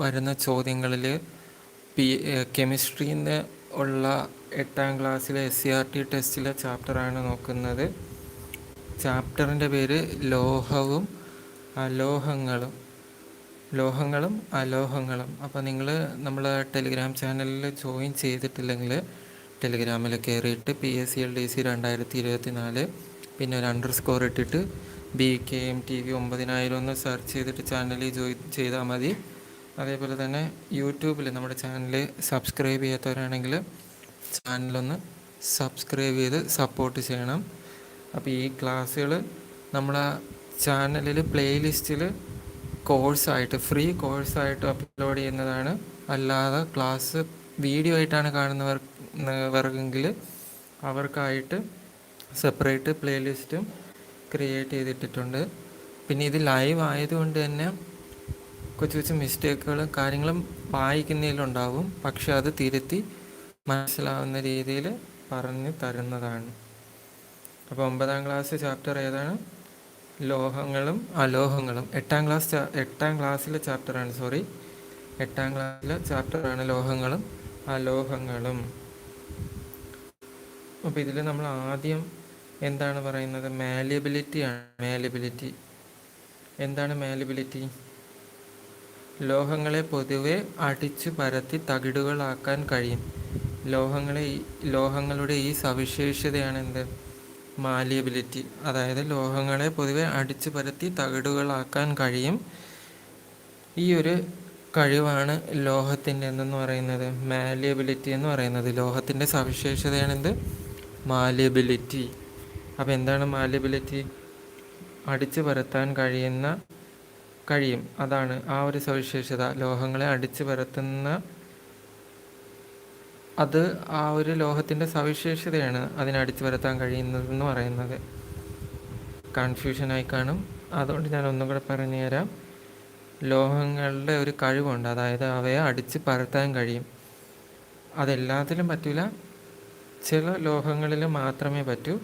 വരുന്ന ചോദ്യങ്ങളിൽ പി കെമിസ്ട്രിയിൽ നിന്ന് ഉള്ള എട്ടാം ക്ലാസ്സിലെ എസ് സി ആർ ടി ടെസ്റ്റിലെ ചാപ്റ്ററാണ് നോക്കുന്നത്. ചാപ്റ്ററിന്റെ പേര് ലോഹവും അലോഹങ്ങളും. ലോഹങ്ങളും അലോഹങ്ങളും. അപ്പോൾ നിങ്ങൾ നമ്മൾ ടെലിഗ്രാം ചാനലിൽ ജോയിൻ ചെയ്തിട്ടില്ലെങ്കിൽ ടെലിഗ്രാമിൽ കയറിയിട്ട് P S C L D C രണ്ടായിരത്തി ഇരുപത്തി നാല് പിന്നെ ഒരു അണ്ടർ സ്കോർ ഇട്ടിട്ട് B K M T V ഒമ്പതിനായിരം ഒന്ന് സെർച്ച് ചെയ്തിട്ട് ചാനലിൽ ജോയിൻ ചെയ്താൽ മതി. അതേപോലെ തന്നെ യൂട്യൂബിൽ നമ്മുടെ ചാനൽ സബ്സ്ക്രൈബ് ചെയ്യാത്തവരാണെങ്കിൽ ചാനലൊന്ന് സബ്സ്ക്രൈബ് ചെയ്ത് സപ്പോർട്ട് ചെയ്യണം. അപ്പോൾ ഈ ക്ലാസ്സുകൾ നമ്മളെ ചാനലിൽ പ്ലേലിസ്റ്റിൽ കോഴ്സായിട്ട് ഫ്രീ കോഴ്സായിട്ട് അപ്ലോഡ് ചെയ്യുന്നതാണ്. അല്ലാതെ ക്ലാസ് വീഡിയോ ആയിട്ടാണ് കാണുന്നവർക്കെങ്കിൽ അവർക്കായിട്ട് സെപ്പറേറ്റ് പ്ലേലിസ്റ്റും ക്രിയേറ്റ് ചെയ്തിട്ടിട്ടുണ്ട്. പിന്നെ ഇത് ലൈവ് ആയതുകൊണ്ട് തന്നെ കൊച്ചു കൊച്ചു മിസ്റ്റേക്കുകൾ കാര്യങ്ങളും വായിക്കുന്നതിലുണ്ടാവും. പക്ഷെ അത് തിരുത്തി മനസ്സിലാവുന്ന രീതിയിൽ പറഞ്ഞു തരുന്നതാണ്. അപ്പോൾ ഒമ്പതാം ക്ലാസ് ചാപ്റ്റർ ഏതാണ്? ലോഹങ്ങളും അലോഹങ്ങളും. എട്ടാം ക്ലാസ് എട്ടാം ക്ലാസ്സിലെ ചാപ്റ്ററാണ് സോറി. എട്ടാം ക്ലാസ്സിലെ ചാപ്റ്ററാണ് ലോഹങ്ങളും അലോഹങ്ങളും. അപ്പോൾ ഇതിൽ നമ്മൾ ആദ്യം എന്താണ് പറയുന്നത്? മാലിയബിലിറ്റി ആണ്. മാലിയബിലിറ്റി എന്താണ് മാലിയബിലിറ്റി ലോഹങ്ങളെ പൊതുവെ അടിച്ചു പരത്തി തകിടുകളാക്കാൻ കഴിയും. ലോഹങ്ങളെ ലോഹങ്ങളുടെ ഈ സവിശേഷതയാണ് എന്ത് മാലിയബിലിറ്റി. അതായത് ലോഹങ്ങളെ പൊതുവെ അടിച്ചു പരത്തി തകിടുകളാക്കാൻ കഴിയും. ഈ ഒരു കഴിവാണ് ലോഹത്തിന്റെ എന്തെന്ന് പറയുന്നത്? മാലിയബിലിറ്റി എന്ന് പറയുന്നത്. ലോഹത്തിന്റെ സവിശേഷതയാണ് എന്ത് മാലിയബിലിറ്റി. അപ്പോൾ എന്താണ് മാലിയബിലിറ്റി? അടിച്ചു പരത്താൻ കഴിയുന്ന കഴിയും. അതാണ് ആ ഒരു സവിശേഷത. ലോഹങ്ങളെ അടിച്ചു പരത്തുന്ന അത് ആ ഒരു ലോഹത്തിന്റെ സവിശേഷതയാണ് അതിനെ അടിച്ചു പരത്താൻ കഴിയുന്നതെന്ന് പറയുന്നത്. കൺഫ്യൂഷനായി കാണും. അതുകൊണ്ട് ഞാൻ ഒന്നും കൂടെ പറഞ്ഞു തരാം. ലോഹങ്ങളുടെ ഒരു കഴിവുണ്ട്. അതായത് അവയെ അടിച്ച് പരത്താൻ കഴിയും. അതെല്ലാത്തിലും പറ്റില്ല ചില ലോഹങ്ങളിൽ മാത്രമേ പറ്റൂ.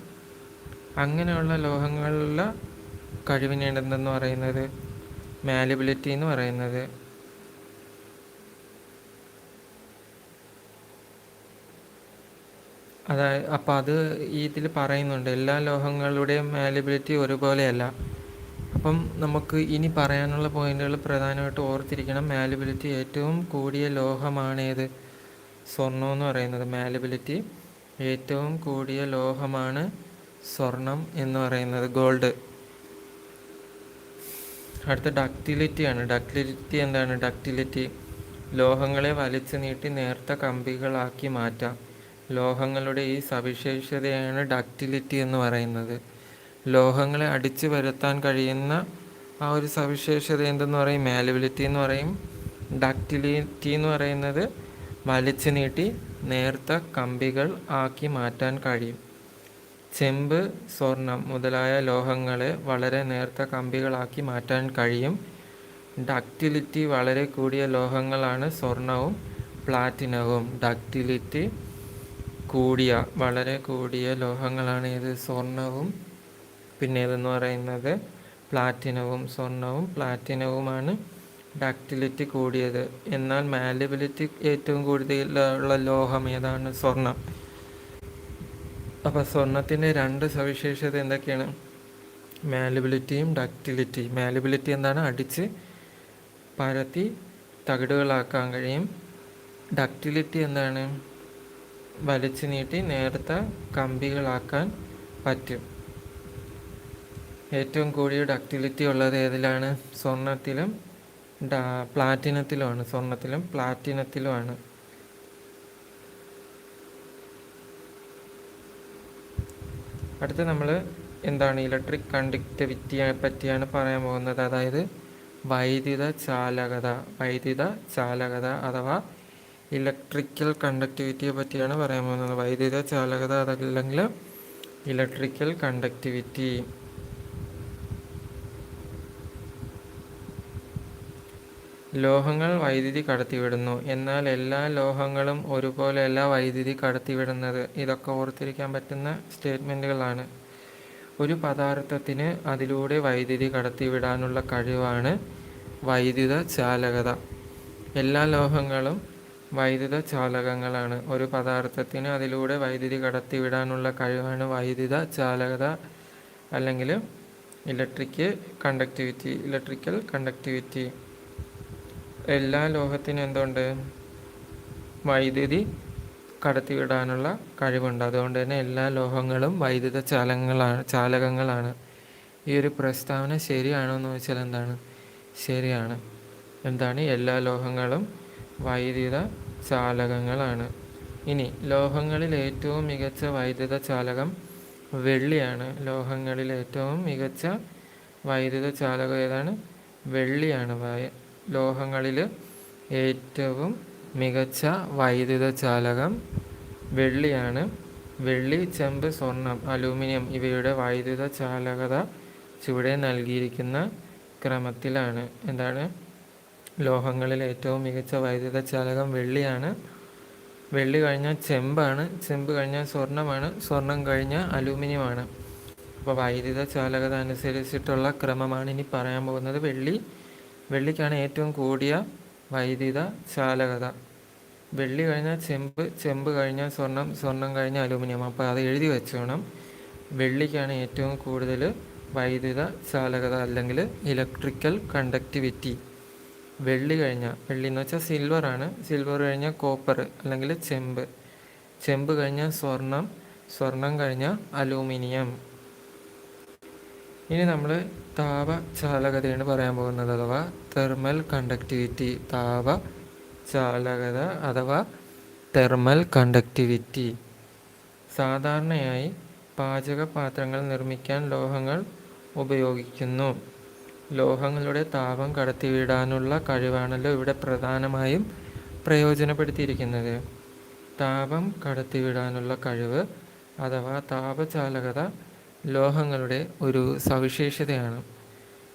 അങ്ങനെയുള്ള ലോഹങ്ങളിലെ എന്തെന്ന് പറയുന്നത് മാലിബിലിറ്റി എന്ന് പറയുന്നത് അതായത് അപ്പം അത് ഇതിൽ പറയുന്നുണ്ട് എല്ലാ ലോഹങ്ങളുടെയും മാലിബിലിറ്റി ഒരുപോലെയല്ല. അപ്പം നമുക്ക് ഇനി പറയാനുള്ള പോയിന്റുകൾ പ്രധാനമായിട്ട് ഓർത്തിരിക്കണം. മാലിബിലിറ്റി ഏറ്റവും കൂടിയ ലോഹമാണേത്? സ്വർണം എന്ന് പറയുന്നത് മാലിബിലിറ്റി ഏറ്റവും കൂടിയ ലോഹമാണ് സ്വർണം എന്ന് പറയുന്നത് ഗോൾഡ് അടുത്ത ഡക്റ്റിലിറ്റിയാണ് ഡക്റ്റിലിറ്റി എന്താണ്? ഡക്റ്റിലിറ്റി ലോഹങ്ങളെ വലിച്ചു നീട്ടി നേർത്ത കമ്പികളാക്കി മാറ്റാം. ലോഹങ്ങളുടെ ഈ സവിശേഷതയാണ് ഡക്റ്റിലിറ്റി എന്ന് പറയുന്നത്. ലോഹങ്ങളെ അടിച്ചു വരുത്താൻ കഴിയുന്ന ആ ഒരു സവിശേഷത എന്തെന്ന് പറയും? മാലബിലിറ്റി എന്ന് പറയും. ഡക്റ്റിലിറ്റി എന്ന് പറയുന്നത് വലിച്ചു നീട്ടി നേർത്ത കമ്പികൾ ആക്കി മാറ്റാൻ കഴിയും. ചെമ്പ് സ്വർണം മുതലായ ലോഹങ്ങളെ വളരെ നേർത്ത കമ്പികളാക്കി മാറ്റാൻ കഴിയും. ഡക്റ്റിലിറ്റി വളരെ കൂടിയ ലോഹങ്ങളാണ് സ്വർണവും പ്ലാറ്റിനവും. ഡക്റ്റിലിറ്റി കൂടിയ വളരെ കൂടിയ ലോഹങ്ങളാണ് ഇത്. സ്വർണവും പിന്നെ ഇതെന്ന് പറയുന്നത്? പ്ലാറ്റിനവും സ്വർണവും പ്ലാറ്റിനവുമാണ് ഡക്റ്റിലിറ്റി കൂടിയത്. എന്നാൽ മാലബിലിറ്റി ഏറ്റവും കൂടുതലുള്ള ലോഹം ഏതാണ്? സ്വർണം. അപ്പോൾ സ്വർണത്തിന്റെ രണ്ട് സവിശേഷത എന്തൊക്കെയാണ്? മാലബിലിറ്റിയും ഡക്റ്റിലിറ്റി മാലബിലിറ്റി എന്താണ്? അടിച്ച് പരത്തി തകിടുകളാക്കാൻ കഴിയും. ഡക്റ്റിലിറ്റി എന്താണ്? വലിച്ചു നീട്ടി നേർത്ത കമ്പികളാക്കാൻ പറ്റും. ഏറ്റവും കൂടിയ ഡക്റ്റിലിറ്റി ഉള്ളത് ഏതിലാണ്? സ്വർണത്തിലും പ്ലാറ്റിനത്തിലുമാണ് സ്വർണത്തിലും പ്ലാറ്റിനത്തിലുമാണ് അടുത്ത് നമ്മൾ എന്താണ് ഇലക്ട്രിക് കണ്ടക്ടിവിറ്റിയെ പറ്റിയാണ് പറയാൻ പോകുന്നത്. അതായത് വൈദ്യുത ചാലകത വൈദ്യുത ചാലകത അഥവാ ഇലക്ട്രിക്കൽ കണ്ടക്ടിവിറ്റിയെ പറ്റിയാണ് പറയാൻ പോകുന്നത്. വൈദ്യുത ചാലകത അതല്ലെങ്കിൽ ഇലക്ട്രിക്കൽ കണ്ടക്ടിവിറ്റി ലോഹങ്ങൾ വൈദ്യുതി കടത്തിവിടുന്നു. എന്നാൽ എല്ലാ ലോഹങ്ങളും ഒരുപോലെയല്ല വൈദ്യുതി കടത്തിവിടുന്നത്. ഇതൊക്കെ ഓർത്തിരിക്കാൻ പറ്റുന്ന സ്റ്റേറ്റ്മെന്റുകളാണ് ഒരു പദാർത്ഥത്തിന് അതിലൂടെ വൈദ്യുതി കടത്തിവിടാനുള്ള കഴിവാണ് വൈദ്യുത ചാലകത എല്ലാ ലോഹങ്ങളും വൈദ്യുത ചാലകങ്ങളാണ് ഒരു പദാർത്ഥത്തിന് അതിലൂടെ വൈദ്യുതി കടത്തിവിടാനുള്ള കഴിവാണ് വൈദ്യുത ചാലകത അല്ലെങ്കിൽ ഇലക്ട്രിക് കണ്ടക്ടിവിറ്റി ഇലക്ട്രിക്കൽ കണ്ടക്ടിവിറ്റി. എല്ലാ ലോഹത്തിനും എന്തുണ്ട്? വൈദ്യുതി കടത്തിവിടാനുള്ള കഴിവുണ്ട്. അതുകൊണ്ട് തന്നെ എല്ലാ ലോഹങ്ങളും വൈദ്യുത ചാലകങ്ങളാണ് ചാലകങ്ങളാണ്. ഈ ഒരു പ്രസ്താവന ശരിയാണോ എന്ന് ചോദിച്ചാൽ എന്താണ്? ശരിയാണ്. എന്താണ്? എല്ലാ ലോഹങ്ങളും വൈദ്യുത ചാലകങ്ങളാണ്. ഇനി ലോഹങ്ങളിൽ ഏറ്റവും മികച്ച വൈദ്യുത ചാലകം വെള്ളിയാണ്. ലോഹങ്ങളിൽ ഏറ്റവും മികച്ച വൈദ്യുത ചാലകം ഏതാണ്? വെള്ളിയാണ്. ലോഹങ്ങളിൽ ഏറ്റവും മികച്ച വൈദ്യുത ചാലകം വെള്ളിയാണ്. വെള്ളി ചെമ്പ് സ്വർണം അലൂമിനിയം ഇവയുടെ വൈദ്യുത ചാലകത ചുവടെ നൽകിയിരിക്കുന്ന ക്രമത്തിലാണ്. എന്താണ്? ലോഹങ്ങളിൽ ഏറ്റവും മികച്ച വൈദ്യുത ചാലകം വെള്ളിയാണ്. വെള്ളി കഴിഞ്ഞാൽ ചെമ്പാണ് ചെമ്പ് കഴിഞ്ഞാൽ സ്വർണമാണ് സ്വർണം കഴിഞ്ഞാൽ അലൂമിനിയമാണ്. അപ്പോൾ വൈദ്യുത ചാലകത അനുസരിച്ചിട്ടുള്ള ക്രമമാണ് ഇനി പറയാൻ പോകുന്നത് വെള്ളി. വെള്ളിക്കാണ് ഏറ്റവും കൂടിയ വൈദ്യുത ചാലകത. വെള്ളി കഴിഞ്ഞാൽ ചെമ്പ് ചെമ്പ് കഴിഞ്ഞാൽ സ്വർണം സ്വർണം കഴിഞ്ഞാൽ അലൂമിനിയം. അപ്പോൾ അത് എഴുതി വെച്ചോണം. വെള്ളിക്കാണ് ഏറ്റവും കൂടുതൽ വൈദ്യുത ചാലകത അല്ലെങ്കിൽ ഇലക്ട്രിക്കൽ കണ്ടക്ടിവിറ്റി. വെള്ളി കഴിഞ്ഞാൽ വെള്ളി എന്ന് വെച്ചാൽ സിൽവറാണ് സിൽവർ കഴിഞ്ഞാൽ കോപ്പർ അല്ലെങ്കിൽ ചെമ്പ്. ചെമ്പ് കഴിഞ്ഞാൽ സ്വർണം സ്വർണം കഴിഞ്ഞാൽ അലൂമിനിയം. ഇനി നമ്മൾ താപ ചാലകതയാണ് പറയാൻ പോകുന്നത് അഥവാ തെർമൽ കണ്ടക്ടിവിറ്റി താപ ചാലകത അഥവാ തെർമൽ കണ്ടക്ടിവിറ്റി സാധാരണയായി പാചക പാത്രങ്ങൾ നിർമ്മിക്കാൻ ലോഹങ്ങൾ ഉപയോഗിക്കുന്നു. ലോഹങ്ങളുടെ താപം കടത്തിവിടാനുള്ള കഴിവാണല്ലോ ഇവിടെ പ്രധാനമായും പ്രയോജനപ്പെടുത്തിയിരിക്കുന്നത്. താപം കടത്തിവിടാനുള്ള കഴിവ് അഥവാ താപചാലകത ലോഹങ്ങളുടെ ഒരു സവിശേഷതയാണ്.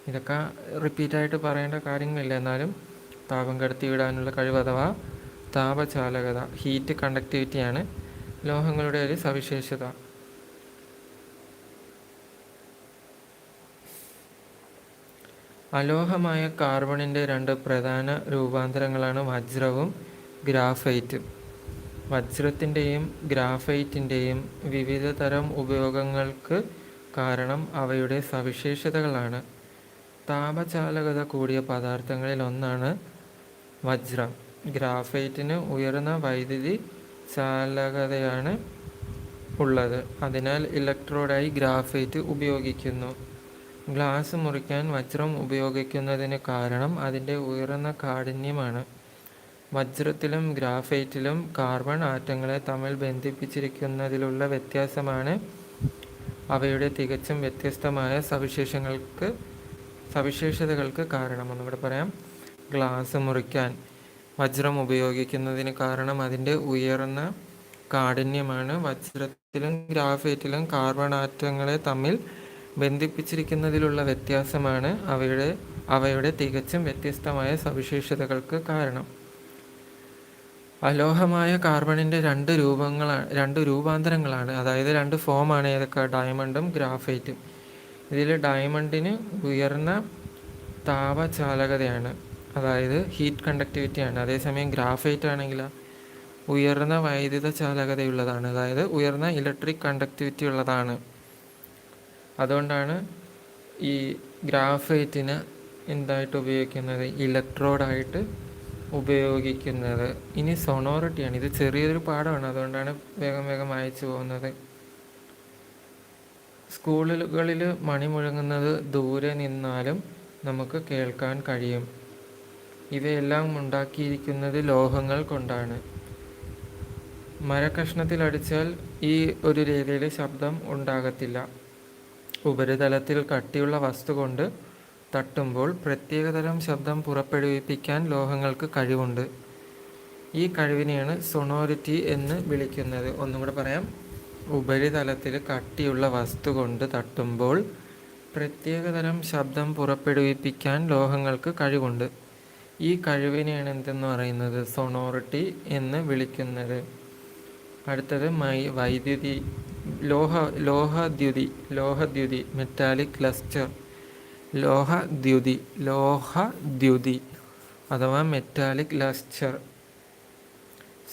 ഇതൊക്കെ റിപ്പീറ്റായിട്ട് പറയേണ്ട കാര്യങ്ങളില്ല. എന്നാലും താപം കടത്തിവിടാനുള്ള കഴിവ് അഥവാ താപചാലകത ഹീറ്റ് കണ്ടക്ടിവിറ്റിയാണ് ലോഹങ്ങളുടെ ഒരു സവിശേഷത. അലോഹമായ കാർബണിന്റെ രണ്ട് പ്രധാന രൂപാന്തരങ്ങളാണ് വജ്രവും ഗ്രാഫൈറ്റും. വജ്രത്തിന്റെയും ഗ്രാഫൈറ്റിന്റെയും വിവിധ തരം ഉപയോഗങ്ങൾക്ക് കാരണം അവയുടെ സവിശേഷതകളാണ്. താപചാലകത കൂടിയ പദാർത്ഥങ്ങളിൽ ഒന്നാണ് വജ്രം. ഗ്രാഫൈറ്റിന് ഉയർന്ന വൈദ്യുതി ചാലകതയാണ് ഉള്ളത്. അതിനാൽ ഇലക്ട്രോഡായി ഗ്രാഫൈറ്റ് ഉപയോഗിക്കുന്നു. ഗ്ലാസ് മുറിക്കാൻ വജ്രം ഉപയോഗിക്കുന്നതിന് കാരണം അതിന്റെ ഉയർന്ന കാഠിന്യമാണ്. വജ്രത്തിലും ഗ്രാഫൈറ്റിലും കാർബൺ ആറ്റങ്ങളെ തമ്മിൽ ബന്ധിപ്പിച്ചിരിക്കുന്നതിലുള്ള വ്യത്യാസമാണ് അവയുടെ തികച്ചും വ്യത്യസ്തമായ സവിശേഷങ്ങൾക്ക് സവിശേഷതകൾക്ക് കാരണം ഇവിടെ പറയാം. ഗ്ലാസ് മുറിക്കാൻ വജ്രം ഉപയോഗിക്കുന്നതിന് കാരണം അതിന്റെ ഉയർന്ന കാഠിന്യമാണ്. വജ്രത്തിലും ഗ്രാഫൈറ്റിലും കാർബൺ ആറ്റങ്ങളെ തമ്മിൽ ബന്ധിപ്പിച്ചിരിക്കുന്നതിലുള്ള വ്യത്യാസമാണ് അവയുടെ അവയുടെ തികച്ചും വ്യത്യസ്തമായ സവിശേഷതകൾക്ക് കാരണം. അലോഹമായ കാർബണിന്റെ രണ്ട് രൂപങ്ങളാണ് രണ്ട് രൂപാന്തരങ്ങളാണ്. അതായത് രണ്ട് ഫോമാണ് ഏതൊക്കെ? ഡയമണ്ടും ഗ്രാഫൈറ്റും. ഇതിൽ ഡയമണ്ടിന് ഉയർന്ന താപചാലകതയാണ്. അതായത് ഹീറ്റ് കണ്ടക്ടിവിറ്റിയാണ്. അതേസമയം ഗ്രാഫൈറ്റ് ആണെങ്കിൽ ഉയർന്ന വൈദ്യുത ചാലകതയുള്ളതാണ്. അതായത് ഉയർന്ന ഇലക്ട്രിക് കണ്ടക്ടിവിറ്റി ഉള്ളതാണ്. അതുകൊണ്ടാണ് ഈ ഗ്രാഫൈറ്റിന് എന്തായിട്ട് ഉപയോഗിക്കുന്നത്? ഇലക്ട്രോഡായിട്ട് ഉപയോഗിക്കുന്നത്. ഇനി സൊണോറിറ്റിയാണ് ഇത് ചെറിയൊരു പാഠമാണ്. അതുകൊണ്ടാണ് വേഗം വേഗം അയച്ചു പോകുന്നത്. സ്കൂളുകളിൽ മണി മുഴങ്ങുന്നത് ദൂരെ നിന്നാലും നമുക്ക് കേൾക്കാൻ കഴിയും. ഇവയെല്ലാം ഉണ്ടാക്കിയിരിക്കുന്നത് ലോഹങ്ങൾ കൊണ്ടാണ്. മരക്കഷ്ണത്തിൽ അടിച്ചാൽ ഈ ഒരു രീതിയിൽ ശബ്ദം ഉണ്ടാകത്തില്ല. ഉപരിതലത്തിൽ കട്ടിയുള്ള വസ്തു കൊണ്ട് തട്ടുമ്പോൾ പ്രത്യേകതരം ശബ്ദം പുറപ്പെടുവിപ്പിക്കാൻ ലോഹങ്ങൾക്ക് കഴിവുണ്ട്. ഈ കഴിവിനെയാണ് സൊണോരിറ്റി എന്ന് വിളിക്കുന്നത്. ഒന്നും കൂടെ പറയാം. ഉപരിതലത്തിൽ കട്ടിയുള്ള വസ്തു കൊണ്ട് തട്ടുമ്പോൾ പ്രത്യേകതരം ശബ്ദം പുറപ്പെടുവിപ്പിക്കാൻ ലോഹങ്ങൾക്ക് കഴിവുണ്ട്. ഈ കഴിവിനെയാണ് എന്തെന്ന് പറയുന്നത്? സൊണോറിറ്റി എന്ന് വിളിക്കുന്നത്. അടുത്തത് മൈ വൈദ്യുതി ലോഹ ലോഹദ്യുതി ലോഹദ്യുതി മെറ്റാലിക് ക്ലസ്റ്റർ ലോഹദ്യുതി ലോഹദ്യുതി അഥവാ മെറ്റാലിക് ലസ്റ്റർ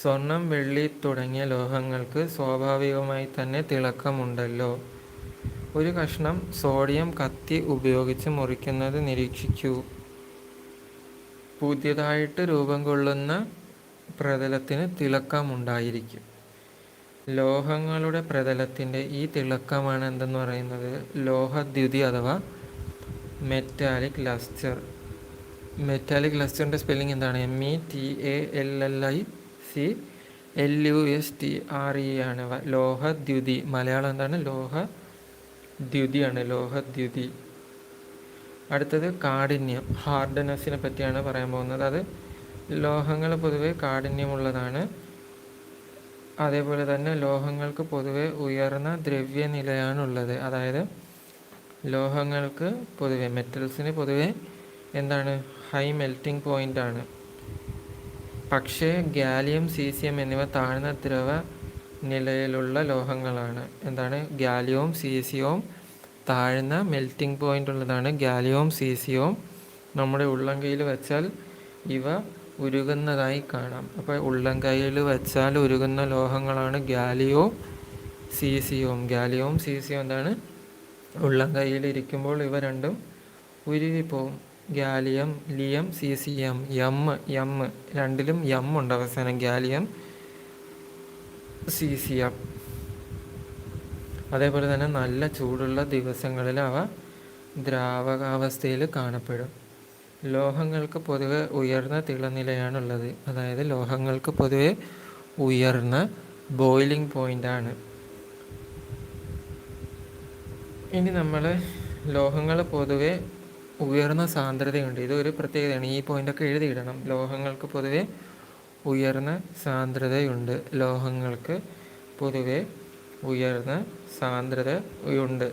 സ്വർണം വെള്ളി തുടങ്ങിയ ലോഹങ്ങൾക്ക് സ്വാഭാവികമായി തന്നെ തിളക്കമുണ്ടല്ലോ. ഒരു കഷ്ണം സോഡിയം കത്തി ഉപയോഗിച്ച് മുറിക്കുന്നത് നിരീക്ഷിച്ചു പുതിയതായിട്ട് രൂപം കൊള്ളുന്ന പ്രതലത്തിന് തിളക്കമുണ്ടായിരിക്കും. ലോഹങ്ങളുടെ പ്രതലത്തിന്റെ ഈ തിളക്കമാണ് എന്തെന്ന് പറയുന്നത്? ലോഹദ്യുതി അഥവാ മെറ്റാലിക് ലസ്റ്റർ മെറ്റാലിക് ലസ്റ്ററിന്റെ സ്പെല്ലിംഗ് എന്താണ്? M E T A L L I C L U S T R E ആണ്. ലോഹദ്യുതി. മലയാളം എന്താണ്? ലോഹ ദ്യുതിയാണ് ലോഹദ്യുതി. അടുത്തത് കാഠിന്യം. ഹാർഡനസിനെ പറ്റിയാണ് പറയാൻ പോകുന്നത്. അത് ലോഹങ്ങൾ പൊതുവെ കാഠിന്യമുള്ളതാണ്. അതേപോലെ തന്നെ ലോഹങ്ങൾക്ക് പൊതുവെ ഉയർന്ന ദ്രവ്യനിലയാണുള്ളത്. അതായത് ലോഹങ്ങൾക്ക് പൊതുവെ മെറ്റൽസിന് പൊതുവെ എന്താണ്? ഹൈ മെൽറ്റിംഗ് പോയിന്റ് ആണ്. പക്ഷേ ഗാലിയം സീസിയം എന്നിവ താഴ്ന്ന ദ്രവ നിലയിലുള്ള ലോഹങ്ങളാണ്. എന്താണ്? ഗാലിയവും സീസിയവും താഴ്ന്ന മെൽറ്റിംഗ് പോയിന്റ് ഉള്ളതാണ്. ഗാലിയവും സീസിയവും നമ്മുടെ ഉള്ളംകൈയിൽ വെച്ചാൽ ഇവ ഉരുകുന്നതായി കാണാം. അപ്പോൾ ഉള്ളംകൈയിൽ വെച്ചാൽ ഉരുകുന്ന ലോഹങ്ങളാണ് ഗാലിയോ സീസിയവും ഗാലിയവും സീസിയവും എന്താണ്? ഉള്ളംകൈയിൽ ഇരിക്കുമ്പോൾ ഇവ രണ്ടും ഉരുവിപ്പോവും. Gallium ലിയം C C M M M രണ്ടിലും എം ഉണ്ട് അവസാനം. ഗാലിയം സി സി എം അതേപോലെ തന്നെ നല്ല ചൂടുള്ള ദിവസങ്ങളിൽ അവ ദ്രാവകാവസ്ഥയിൽ കാണപ്പെടും. ലോഹങ്ങൾക്ക് പൊതുവെ ഉയർന്ന തിളനിലയാണുള്ളത്. അതായത് ലോഹങ്ങൾക്ക് പൊതുവെ ഉയർന്ന ബോയിലിംഗ് പോയിന്റാണ് ഇനി നമ്മൾ ലോഹങ്ങൾ പൊതുവെ ഉയർന്ന സാന്ദ്രതയുണ്ട്. ഇതൊരു പ്രത്യേകതയാണ്. ഈ പോയിന്റൊക്കെ എഴുതിയിടണം. ലോഹങ്ങൾക്ക് പൊതുവെ ഉയർന്ന സാന്ദ്രതയുണ്ട്. ലോഹങ്ങൾക്ക് പൊതുവെ ഉയർന്ന സാന്ദ്രതയുണ്ട്.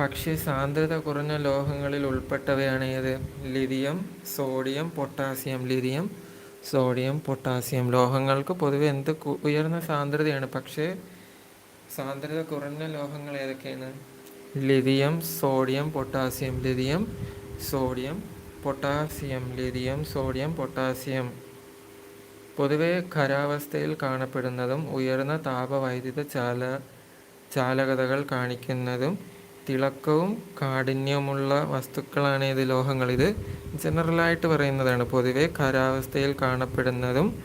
പക്ഷേ സാന്ദ്രത കുറഞ്ഞ ലോഹങ്ങളിൽ ഉൾപ്പെട്ടവയാണ് ഏത്? Lithium sodium potassium. Lithium sodium potassium. ലോഹങ്ങൾക്ക് പൊതുവെ എന്ത് ഉയർന്ന സാന്ദ്രതയാണ്. പക്ഷേ സാന്ദ്രത കുറഞ്ഞ ലോഹങ്ങൾ ഏതൊക്കെയാണ്? Lithium sodium potassium. Lithium sodium potassium. Lithium sodium potassium. പൊതുവെ ഖരാവസ്ഥയിൽ കാണപ്പെടുന്നതും ഉയർന്ന താപവൈദ്യുത ചാല ചാലകതകൾ കാണിക്കുന്നതും തിളക്കവും കാഠിന്യവുമുള്ള വസ്തുക്കളാണ് ഇത് ലോഹങ്ങൾ ഇത് ജനറലായിട്ട് പറയുന്നതാണ് പൊതുവെ ഖരാവസ്ഥയിൽ കാണപ്പെടുന്നതും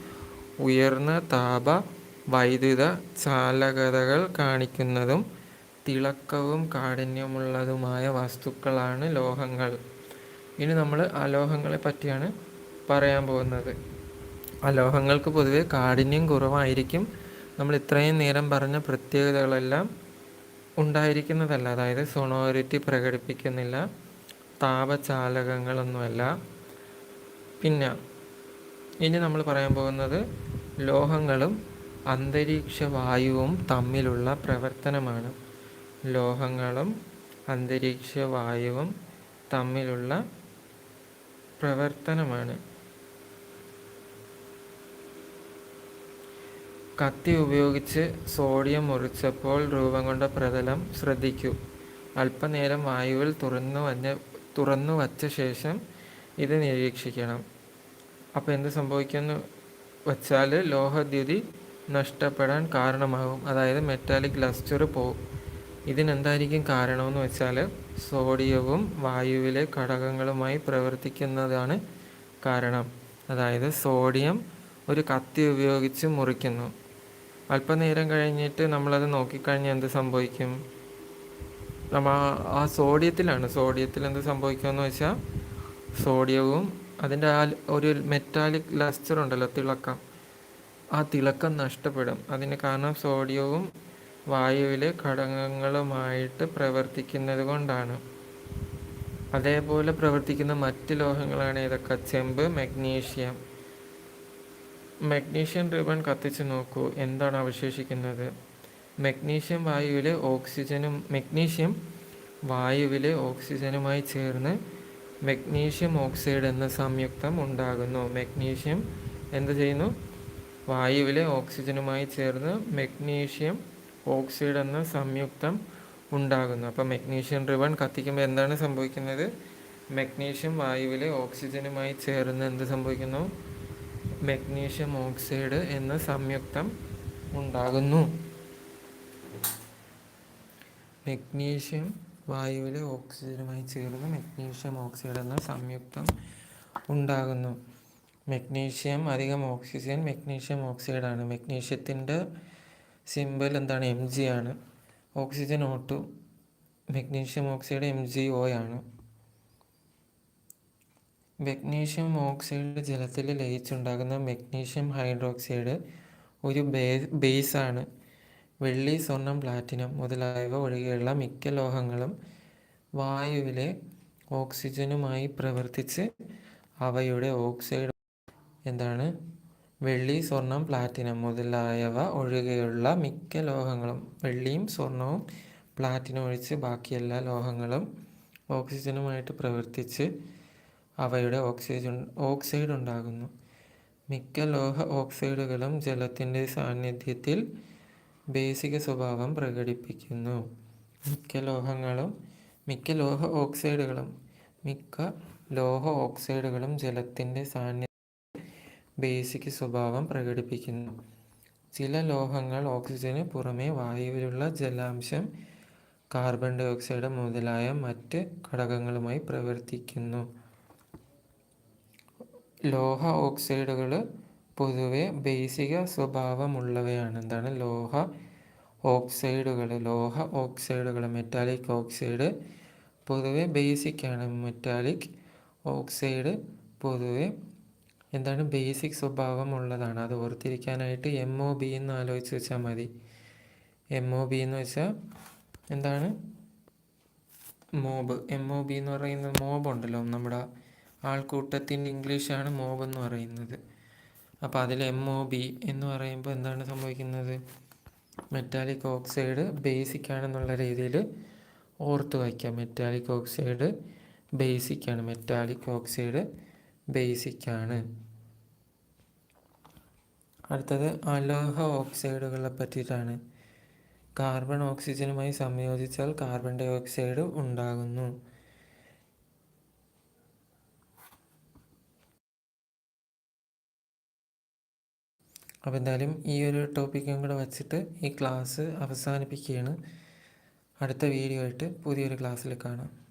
ഉയർന്ന താപ വൈദ്യുത ചാലകതകൾ കാണിക്കുന്നതും തിളക്കവും കാഠിന്യമുള്ളതുമായ വസ്തുക്കളാണ് ലോഹങ്ങൾ. ഇനി നമ്മൾ അലോഹങ്ങളെ പറ്റിയാണ് പറയാൻ പോകുന്നത്. അലോഹങ്ങൾക്ക് പൊതുവെ കാഠിന്യം കുറവായിരിക്കും. നമ്മൾ ഇത്രയും നേരം പറഞ്ഞ പ്രത്യേകതകളെല്ലാം ഉണ്ടായിരിക്കുന്നതല്ല. അതായത് സൊണോറിറ്റി പ്രകടിപ്പിക്കുന്നില്ല താപചാലകങ്ങളൊന്നുമല്ല. പിന്നെ ഇനി നമ്മൾ പറയാൻ പോകുന്നത് ലോഹങ്ങളും അന്തരീക്ഷ വായുവും തമ്മിലുള്ള പ്രവർത്തനമാണ്. ലോഹങ്ങളും അന്തരീക്ഷ വായുവും തമ്മിലുള്ള പ്രവർത്തനമാണ്. കത്തി ഉപയോഗിച്ച് സോഡിയം മുറിച്ചപ്പോൾ രൂപം കൊണ്ട പ്രതലം ശ്രദ്ധിക്കൂ. അല്പനേരം വായുവിൽ തുറന്നു വഞ്ഞ തുറന്നു വച്ച ശേഷം ഇത് നിരീക്ഷിക്കണം. അപ്പോൾ എന്ത് സംഭവിക്കുമെന്ന് വച്ചാൽ ലോഹദ്യുതി നഷ്ടപ്പെടാൻ കാരണമാകും. അതായത് മെറ്റാലിക് ലസ്റ്റർ പോവും ഇതിനെന്തായിരിക്കും കാരണമെന്ന് വെച്ചാൽ സോഡിയവും വായുവിലെ ഘടകങ്ങളുമായി പ്രവർത്തിക്കുന്നതാണ് കാരണം. അതായത് സോഡിയം ഒരു കത്തി ഉപയോഗിച്ച് മുറിക്കുന്നു. അല്പനേരം കഴിഞ്ഞിട്ട് നമ്മളത് നോക്കിക്കഴിഞ്ഞാൽ എന്ത് സംഭവിക്കും? നമ്മ ആ സോഡിയത്തിലാണ്. സോഡിയത്തിൽ എന്ത് സംഭവിക്കുമെന്ന് വെച്ചാൽ സോഡിയവും അതിന്റെ ആ ഒരു മെറ്റാലിക് ലസ്റ്റർ ഉണ്ടല്ലോ തിളക്കം. ആ തിളക്കം നഷ്ടപ്പെടും. അതിന് കാരണം സോഡിയവും വായുവിലെ ഘടകങ്ങളുമായിട്ട് പ്രവർത്തിക്കുന്നത് കൊണ്ടാണ് അതേപോലെ പ്രവർത്തിക്കുന്ന മറ്റ് ലോഹങ്ങളാണ് ഏതൊക്കെ? ചെമ്പ് മഗ്നീഷ്യം. മഗ്നീഷ്യം റിബൺ കത്തിച്ച് നോക്കൂ. എന്താണ് അവശേഷിക്കുന്നത്? മഗ്നീഷ്യം വായുവിലെ ഓക്സിജനും മഗ്നീഷ്യം വായുവിലെ ഓക്സിജനുമായി ചേർന്ന് മഗ്നീഷ്യം ഓക്സൈഡ് എന്ന സംയുക്തം ഉണ്ടാകുന്നു. മഗ്നീഷ്യം എന്ത് ചെയ്യുന്നു? വായുവിലെ ഓക്സിജനുമായി ചേർന്ന് മഗ്നീഷ്യം ഓക്സൈഡ് എന്ന സംയുക്തം ഉണ്ടാകുന്നു. അപ്പോൾ മെഗ്നീഷ്യം റിവൺ കത്തിക്കുമ്പോൾ എന്താണ് സംഭവിക്കുന്നത്? മെഗ്നീഷ്യം വായുവിലെ ഓക്സിജനുമായി ചേർന്ന് എന്ത് സംഭവിക്കുന്നു? മെഗ്നീഷ്യം ഓക്സൈഡ് എന്ന സംയുക്തം ഉണ്ടാകുന്നു. മെഗ്നീഷ്യം വായുവിലെ ഓക്സിജനുമായി ചേർന്ന് മെഗ്നീഷ്യം ഓക്സൈഡ് എന്ന സംയുക്തം ഉണ്ടാകുന്നു. മെഗ്നീഷ്യം അധികം ഓക്സിജൻ മെഗ്നീഷ്യം ഓക്സൈഡാണ് മെഗ്നീഷ്യത്തിന്റെ സിമ്പൽ എന്താണ്? എം ജി ആണ്. Oxygen O two magnesium oxide M G O ആണ്. മെഗ്നീഷ്യം ഓക്സൈഡ് ജലത്തിൽ ലയിച്ചുണ്ടാകുന്ന മെഗ്നീഷ്യം ഹൈഡ്രോക്സൈഡ് ഒരു ബേ ബേസാണ് വെള്ളി സ്വർണം പ്ലാറ്റിനം മുതലായവ ഒഴികെയുള്ള മിക്ക ലോഹങ്ങളും വായുവിലെ ഓക്സിജനുമായി പ്രവർത്തിച്ച് അവയുടെ ഓക്സൈഡ് എന്താണ്? വെള്ളി സ്വർണം പ്ലാറ്റിനം മുതലായവ ഒഴികെയുള്ള മിക്ക ലോഹങ്ങളും വെള്ളിയും സ്വർണവും പ്ലാറ്റിനം ഒഴിച്ച് ബാക്കി എല്ലാ ലോഹങ്ങളും ഓക്സിജനുമായിട്ട് പ്രവർത്തിച്ച് അവയുടെ ഓക്സിജൻ ഓക്സൈഡ് ഉണ്ടാകുന്നു. മിക്ക ലോഹ ഓക്സൈഡുകളും ജലത്തിന്റെ സാന്നിധ്യത്തിൽ ബേസിക സ്വഭാവം പ്രകടിപ്പിക്കുന്നു. മിക്ക ലോഹങ്ങളും മിക്ക ലോഹ ഓക്സൈഡുകളും മിക്ക ലോഹ ഓക്സൈഡുകളും ജലത്തിന്റെ സാന്നിധ്യത്തിൽ ബേസിക് സ്വഭാവം പ്രകടിപ്പിക്കുന്നു. ചില ലോഹങ്ങൾ ഓക്സിജന് പുറമെ വായുവിലുള്ള ജലാംശം കാർബൺ ഡൈ ഓക്സൈഡ് മുതലായ മറ്റ് ഘടകങ്ങളുമായി പ്രവർത്തിക്കുന്നു. ലോഹ ഓക്സൈഡുകൾ പൊതുവെ ബേസിക സ്വഭാവമുള്ളവയാണ്. എന്താണ്? ലോഹ ഓക്സൈഡുകൾ. ലോഹ ഓക്സൈഡുകൾ മെറ്റാലിക് ഓക്സൈഡ് പൊതുവെ ബേസിക്കാണ് മെറ്റാലിക് ഓക്സൈഡ് പൊതുവെ എന്താണ് ബേസിക് സ്വഭാവമുള്ളതാണ്. അത് ഓർത്തിരിക്കാനായിട്ട് എം ഒ ബി എന്ന് ആലോചിച്ച് വെച്ചാൽ മതി. എം ഒ ബി എന്ന് വെച്ചാൽ എന്താണ്? മോബ്. എം ഒ ബി എന്ന് പറയുന്നത് മോബ് ഉണ്ടല്ലോ. നമ്മുടെ ആൾക്കൂട്ടത്തിന്റെ ഇംഗ്ലീഷാണ് മോബ് എന്ന് പറയുന്നത്. അപ്പോൾ അതിൽ എം ഒ ബി എന്ന് പറയുമ്പോൾ എന്താണ് സംഭവിക്കുന്നത്? മെറ്റാലിക് ഓക്സൈഡ് ബേസിക് ആണെന്നുള്ള രീതിയിൽ ഓർത്ത് വയ്ക്കാം. മെറ്റാലിക് ഓക്സൈഡ് ബേസിക് ആണ്. മെറ്റാലിക് ഓക്സൈഡ് ബേസിക് ആണ് അടുത്തത് അലോഹ ഓക്സൈഡുകളെ പറ്റിയിട്ടാണ്. കാർബൺ ഓക്സിജനുമായി സംയോജിച്ചാൽ കാർബൺ ഡൈ ഓക്സൈഡ് ഉണ്ടാകുന്നു. അപ്പോൾ എന്തായാലും ഈ ഒരു ടോപ്പിക്കും കൂടെ വച്ചിട്ട് ഈ ക്ലാസ് അവസാനിപ്പിക്കുകയാണ്. അടുത്ത വീഡിയോ ആയിട്ട് പുതിയൊരു ക്ലാസ്സിൽ കാണാം.